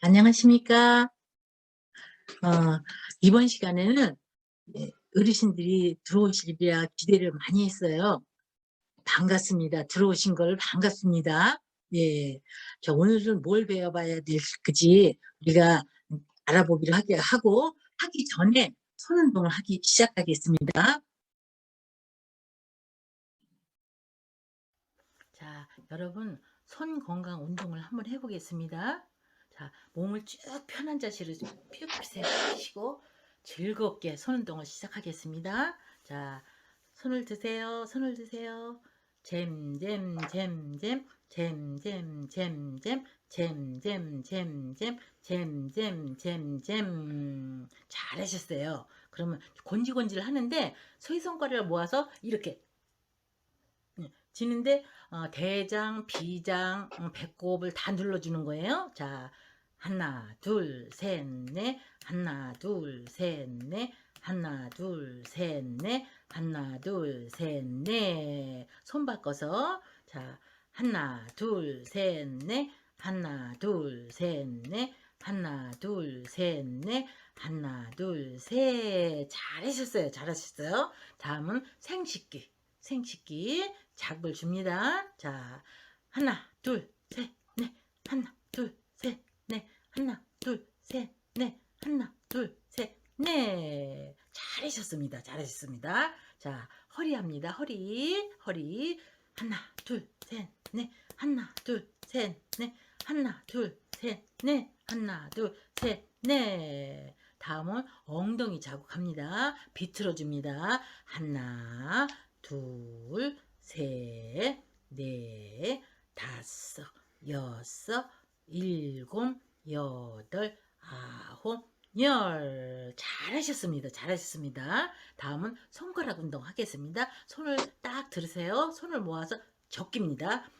안녕하십니까. 어, 이번 시간에는 예, 어르신들이 들어오시리라 기대를 많이 했어요. 반갑습니다. 들어오신 걸 반갑습니다. 예. 자, 오늘은 뭘 배워봐야 될지 우리가 알아보기로 하게 하고 하기 전에 손 운동을 하기 시작하겠습니다. 자, 여러분 손 건강 운동을 한번 해보겠습니다. 자, 몸을 쭉 편한 자세로 쭉 펴시고 즐겁게 손 운동을 시작하겠습니다. 자, 손을 드세요. 손을 드세요. 잼잼잼잼 잼잼잼잼 잼잼잼잼 잼잼잼잼 잘하셨어요. 그러면 곤지곤지를 하는데 소위 손가락을 모아서 이렇게 지는데 대장, 비장, 배꼽을 다 눌러주는 거예요. 자, 하나, 둘, 셋, 넷, 하나, 둘, 셋, 넷, 하나, 둘, 셋, 넷, 하나, 둘, 셋, 넷. 손 바꿔서 자, 하나, 둘, 셋, 넷, 하나, 둘, 셋, 넷, 하나, 둘, 셋, 넷, 하나, 둘, 셋. 잘하셨어요. 잘하셨어요. 다음은 생식기. 생식기 작을 줍니다. 자, 하나, 둘, 셋, 넷, 하나, 둘, 셋, 넷, 하나, 둘, 셋, 넷, 하나, 둘, 셋, 넷. 잘하셨습니다. 잘하셨습니다. 자, 허리 합니다. 허리, 허리. 하나, 둘, 셋, 넷, 하나, 둘, 셋, 넷, 하나, 둘, 셋, 넷, 하나, 둘, 셋, 넷. 다음은 엉덩이 자국합니다. 비틀어 줍니다. 하나, 둘, 셋, 넷, 다섯, 여섯, 일곱, 여덟, 아홉, 열. 잘하셨습니다. 잘하셨습니다. 다음은 손가락 운동 하겠습니다. 손을 딱 들으세요. 손을 모아서 적깁니다.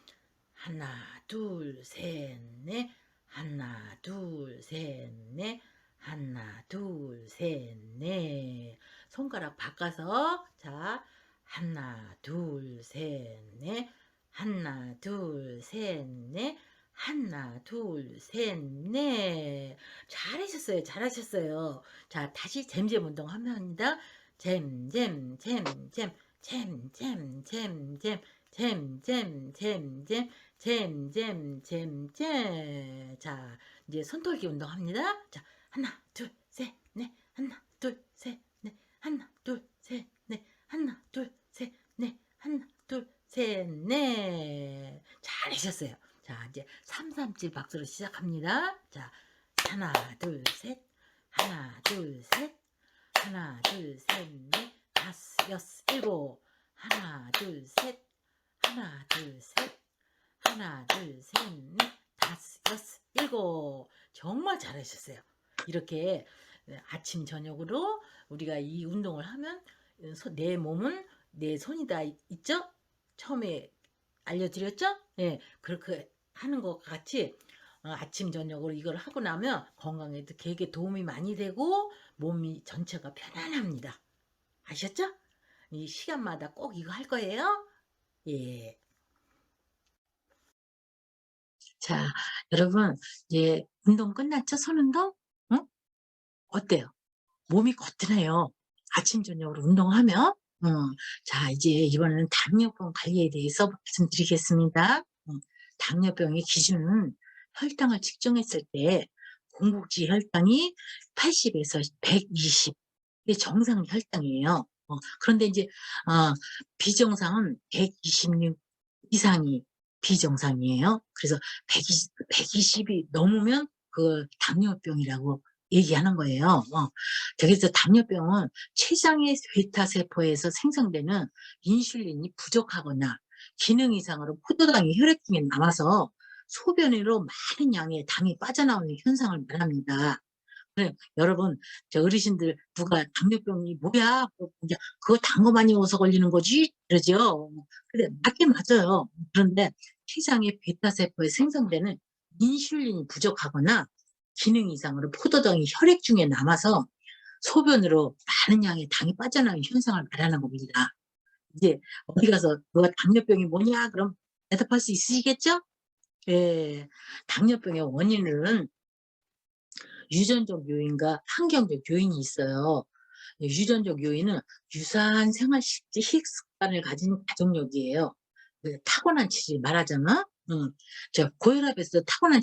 하나, 둘, 셋, 넷, 하나, 둘, 셋, 넷, 하나, 둘, 셋, 넷. 손가락 바꿔서, 자, 하나, 둘, 셋, 넷. 하나, 둘, 셋, 넷. 하나, 둘, 셋, 넷. 잘하셨어요. 잘하셨어요. 자, 다시 잼잼 운동 합니다. 잼 잼, 잼 잼, 잼 잼, 잼 잼, 잼 잼, 잼 잼, 잼 잼, 잼 잼. 자, 이제 손털기 운동 합니다. 자, 하나, 둘, 셋, 넷. 하나, 둘, 셋, 넷. 하나, 둘, 셋, 넷. 하나, 둘, 셋, 넷. 하나, 둘, 셋, 넷. 잘하셨어요. 자, 이제 삼삼칠 박수로 시작합니다. 자, 하나, 둘, 셋. 하나, 둘, 셋. 하나, 둘, 셋, 넷. 다섯, 여섯, 일곱. 하나, 둘, 셋. 하나, 둘, 셋. 하나, 둘, 셋, 넷. 다섯, 여섯, 일곱. 정말 잘하셨어요. 이렇게 아침, 저녁으로 우리가 이 운동을 하면 소- 내 몸은 내 손이 다 있죠? 처음에 알려드렸죠? 예, 그렇게 하는 것 같이 어, 아침, 저녁으로 이걸 하고 나면 건강에도 되게 도움이 많이 되고 몸이 전체가 편안합니다. 아셨죠? 이 시간마다 꼭 이거 할 거예요. 예. 자, 여러분, 이제 운동 끝났죠? 손 운동? 응? 어때요? 몸이 거뜬해요. 아침, 저녁으로 운동하면. 음, 자, 이제 이번에는 당뇨병 관리에 대해서 말씀드리겠습니다. 음, 당뇨병의 기준은 혈당을 측정했을 때 공복지 혈당이 80에서 120. 이게 정상 혈당이에요. 어, 그런데 이제 어, 비정상은 126 이상이 비정상이에요. 그래서 120, 120이 넘으면 그 당뇨병이라고 얘기하는 거예요. 어. 그래서 당뇨병은 췌장의 베타세포에서 생성되는 인슐린이 부족하거나 기능 이상으로 포도당이 혈액 중에 남아서 소변으로 많은 양의 당이 빠져나오는 현상을 말합니다. 그래, 여러분, 저 어르신들 누가 당뇨병이 뭐야? 그거 단 거 많이 먹어서 걸리는 거지? 그러죠. 근데 맞긴 맞아요. 그런데 췌장의 베타세포에 생성되는 인슐린이 부족하거나 기능 이상으로 포도당이 혈액 중에 남아서 소변으로 많은 양의 당이 빠져나가는 현상을 말하는 겁니다. 이제 어디 가서 너가 당뇨병이 뭐냐? 그럼 대답할 수 있으시겠죠? 예, 당뇨병의 원인은 유전적 요인과 환경적 요인이 있어요. 유전적 요인은 유사한 생활 식습관을 가진 가족력이에요. 그 타고난 치질 말하자면, 음, 저 고혈압에서 타고난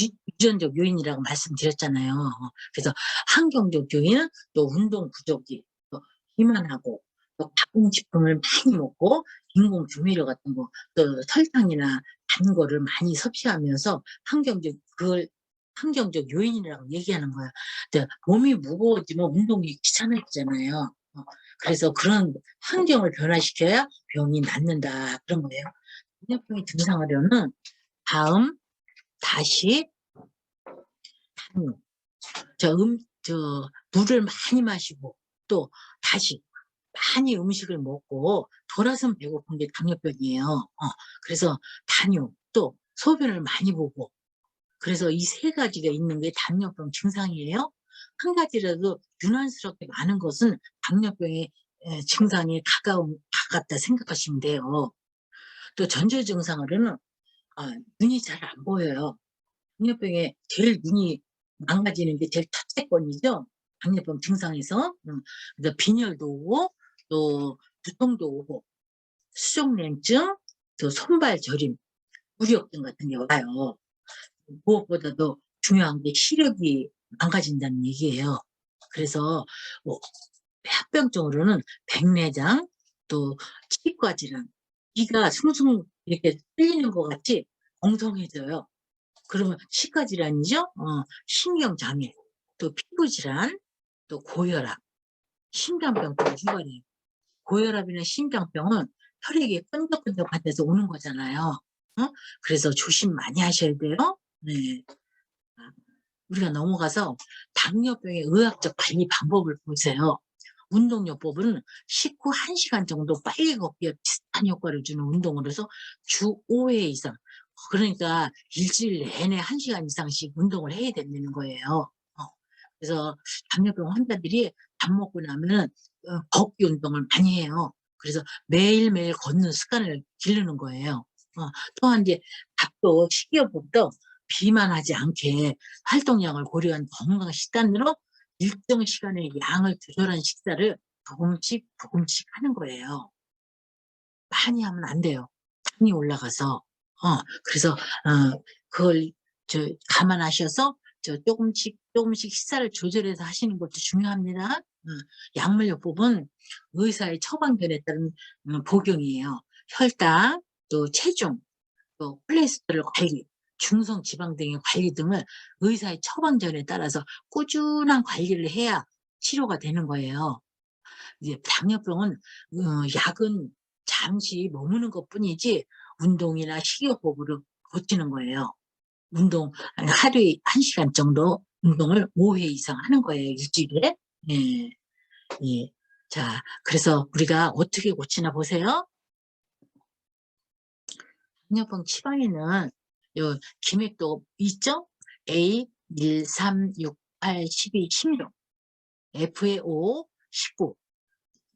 유- 유전적 요인이라고 말씀드렸잖아요. 어, 그래서 환경적 요인은 또 운동 부족이, 또 비만하고, 또 가공식품을 많이 먹고, 인공 조미료 같은 거, 또 설탕이나 단 거를 많이 섭취하면서 환경적 그걸 환경적 요인이라고 얘기하는 거야. 근데 몸이 무거워지면 운동이 귀찮아지잖아요. 어, 그래서 그런 환경을 변화시켜야 병이 낫는다 그런 거예요. 당뇨병이 증상하려면 다음 다시 당뇨. 저 음, 저 물을 많이 마시고 또 다시 많이 음식을 먹고 돌아선 배고픈 게 당뇨병이에요. 어, 그래서 당뇨 또 소변을 많이 보고 그래서 이 세 가지가 있는 게 당뇨병 증상이에요. 한 가지라도 유난스럽게 많은 것은 당뇨병의 에, 증상에 가까운 가깝다 생각하시면 돼요. 또 전조 증상으로는 아, 눈이 잘 안 보여요. 당뇨병에 제일 눈이 망가지는 게 제일 첫째권이죠. 당뇨병 증상에서 음, 그래서 빈혈도 오고 또 두통도 오고 수족냉증, 또 손발 저림, 무력증 같은 게 와요. 무엇보다도 중요한 게 시력이 망가진다는 얘기예요. 그래서 뭐 합병증으로는 백내장 또 치과 질환, 귀가 숭숭 이렇게 뚫리는 것 같이 엉성해져요. 그러면 치과 질환이죠. 어, 신경 장애, 또 피부 질환, 또 고혈압, 심장병까지 유발해요. 고혈압이나 심장병은 혈액이 끈적끈적한 데서 오는 거잖아요. 어? 그래서 조심 많이 하셔야 돼요. 네. 아, 우리가 넘어가서 당뇨병의 의학적 관리 방법을 보세요. 운동요법은 식후 1시간 정도 빨리 걷기와 비슷한 효과를 주는 운동으로서 주 5회 이상 그러니까 일주일 내내 1시간 이상씩 운동을 해야 된다는 거예요. 어, 그래서 당뇨병 환자들이 밥 먹고 나면 어, 걷기 운동을 많이 해요. 그래서 매일매일 걷는 습관을 기르는 거예요. 어, 또한 이제 밥도 식이요법도 비만하지 않게 활동량을 고려한 건강 식단으로 일정 시간의 양을 조절한 식사를 조금씩 조금씩 하는 거예요. 많이 하면 안 돼요. 당이 올라가서. 어, 그래서 어, 그걸 저 감안하셔서 저 조금씩 조금씩 식사를 조절해서 하시는 것도 중요합니다. 어, 약물요법은 의사의 처방전에 따른 음, 복용이에요. 혈당, 또 체중, 또 콜레스테롤 관리, 중성 지방 등의 관리 등을 의사의 처방전에 따라서 꾸준한 관리를 해야 치료가 되는 거예요. 이제 당뇨병은 어, 약은 잠시 머무는 것 뿐이지 운동이나 식이요법으로 고치는 거예요. 운동 하루에 한 시간 정도 운동을 5회 이상 하는 거예요 일주일에. 예, 예. 자, 그래서 우리가 어떻게 고치나 보세요. 당뇨병 치방에는 요 기맥도 있죠? A 1, 3, 6, 8, 12, 16, F의 5, 19,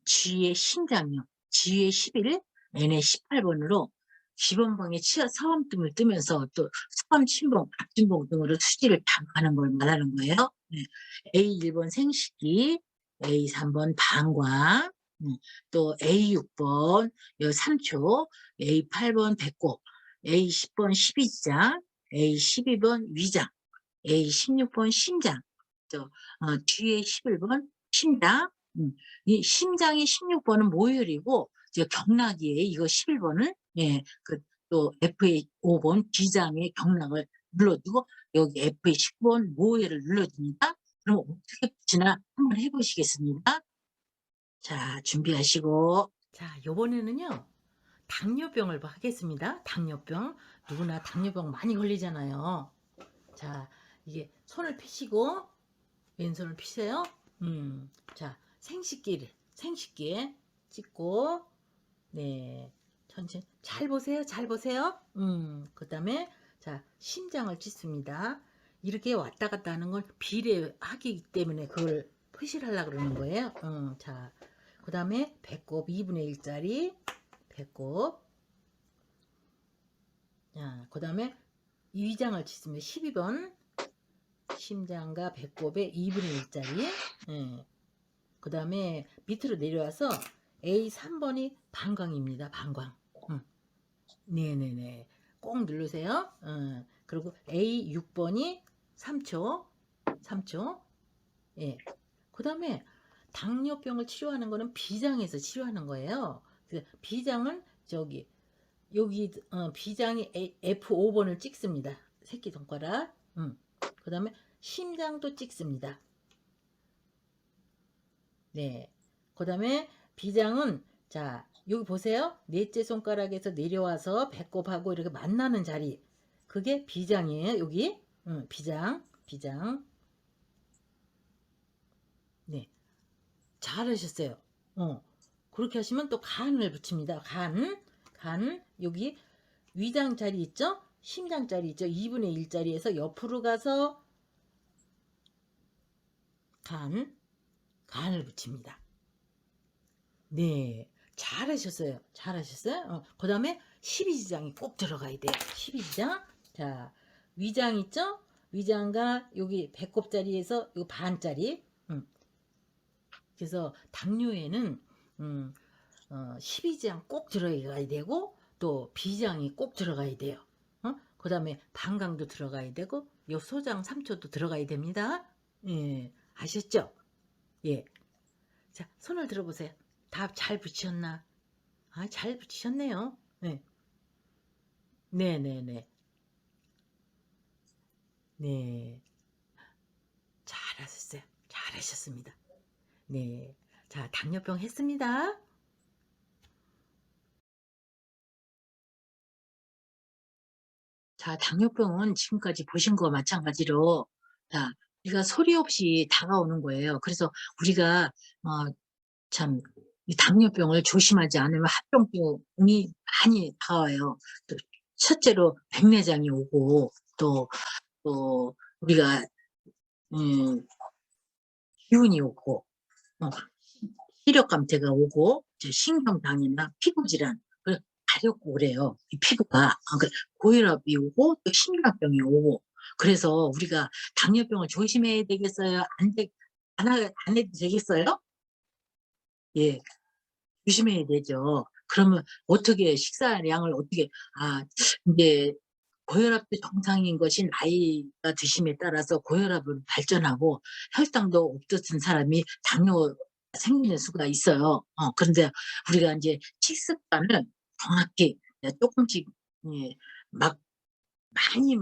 G의 심장이요. G의 11, N의 18번으로 기본방에 치아 사원등을 뜨면서 또 사원 침봉, 앞진봉 등으로 수지를 담가는 걸 말하는 거예요. 네. A 1번 생식기, A 3번 방광, 음, 또 A 6번 요 3초, A 8번 배꼽, A 10번 12장, A 12번 위장, A 16번 심장, 또 어, 뒤에 11번 심장, 음, 이 심장이 16번은 모혈이고 이제 경락이에요. 이거 11번을 예, 그 또 FA 5번 비장의 경락을 눌러주고 여기 FA 10번 모혈을 눌러줍니다. 그럼 어떻게 붙이나 한번 해보시겠습니다. 자, 준비하시고. 자, 요번에는요. 당뇨병을 하겠습니다. 당뇨병. 누구나 당뇨병 많이 걸리잖아요. 자, 이게 손을 펴시고 왼손을 피세요. 음, 자, 생식기를 생식기에 찍고 네, 천천히 잘 보세요. 잘 보세요. 음, 그 다음에 자 심장을 찢습니다. 이렇게 왔다 갔다 하는 건 비례하기 때문에 그걸 표시를 하려고 그러는 거예요. 어, 자, 그 다음에 배꼽 2분의 1짜리 배꼽 자, 그 다음에 위장을 치면 12번 심장과 배꼽의 2분의 1짜리 예. 그 다음에 밑으로 내려와서 A 3번이 방광입니다. 방광 음. 네네네 꼭 누르세요. 어. 그리고 A 6번이 3초 3초 예. 그 다음에 당뇨병을 치료하는 거는 비장에서 치료하는 거예요. 그래서 비장은 저기 여기 어, 비장이 A- F5번을 찍습니다. 새끼 손가락. 음. 그 다음에 심장도 찍습니다. 네. 그 다음에 비장은 자 여기 보세요. 넷째 손가락에서 내려와서 배꼽하고 이렇게 만나는 자리. 그게 비장이에요. 여기 음, 비장, 비장. 네. 잘하셨어요. 어. 그렇게 하시면 또 간을 붙입니다. 간, 간, 여기 위장 자리 있죠? 심장 자리 있죠? 2분의 1 자리에서 옆으로 가서 간, 간을 붙입니다. 네. 잘하셨어요. 잘하셨어요. 어, 그 다음에 12지장이 꼭 들어가야 돼요. 12지장. 자, 위장 있죠? 위장과 여기 배꼽 자리에서 요 반짜리. 음. 그래서 당뇨에는 음, 어, 12장 꼭 들어가야 되고 또 비장이 꼭 들어가야 돼요. 어? 그 다음에 방광도 들어가야 되고 요 소장 3초도 들어가야 됩니다. 예, 아셨죠? 예. 자, 손을 들어보세요. 다 잘 붙였나? 아, 잘 붙이셨네요. 네. 네네네. 네. 잘하셨어요. 잘하셨습니다. 네. 자, 당뇨병 했습니다. 자, 당뇨병은 지금까지 보신 거와 마찬가지로, 자, 우리가 소리 없이 다가오는 거예요. 그래서 우리가, 어, 참, 이 당뇨병을 조심하지 않으면 합병증이 많이 다가와요. 또, 첫째로 백내장이 오고, 또, 또, 우리가, 음, 기운이 오고, 어, 시력 감퇴가 오고, 신경당이나 피부질환, 그 가렵고 그래요. 이 피부가. 아, 그 고혈압이 오고, 또 심장병이 오고. 그래서 우리가 당뇨병을 조심해야 되겠어요? 안 돼, 안, 하, 안 해도 되겠어요? 예. 조심해야 되죠. 그러면 어떻게 식사량을 어떻게 아 이제 고혈압도 정상인 것이 나이가 드심에 따라서 고혈압은 발전하고 혈당도 없었던 사람이 당뇨 생기는 수가 있어요. 어, 그런데 우리가 이제 식습관을 정확히 조금씩 예, 막 많이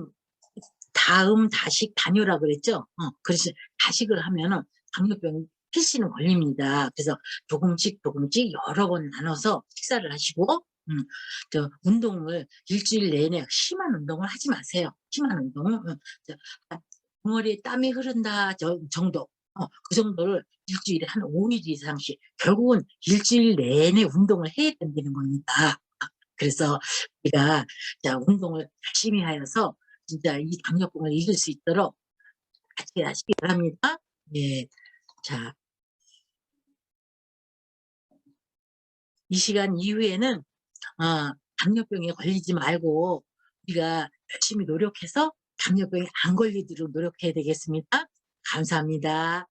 다음 다식 단요라 그랬죠. 어, 그래서 다식을 하면은 당뇨병 필시는 걸립니다. 그래서 조금씩 조금씩 여러 번 나눠서 식사를 하시고 음, 저 운동을 일주일 내내 심한 운동을 하지 마세요. 심한 운동을 음, 저, 아, 덩어리에 땀이 흐른다 저, 정도 어, 그 정도를 일주일에 한 5일 이상씩 결국은 일주일 내내 운동을 해야 된다는 겁니다. 아, 그래서 우리가 자, 운동을 열심히 하여서 진짜 이 당뇨병을 이길 수 있도록 같이 하시기 바랍니다. 예. 자, 이 시간 이후에는 어, 당뇨병에 걸리지 말고 우리가 열심히 노력해서 당뇨병에 안 걸리도록 노력해야 되겠습니다. 감사합니다.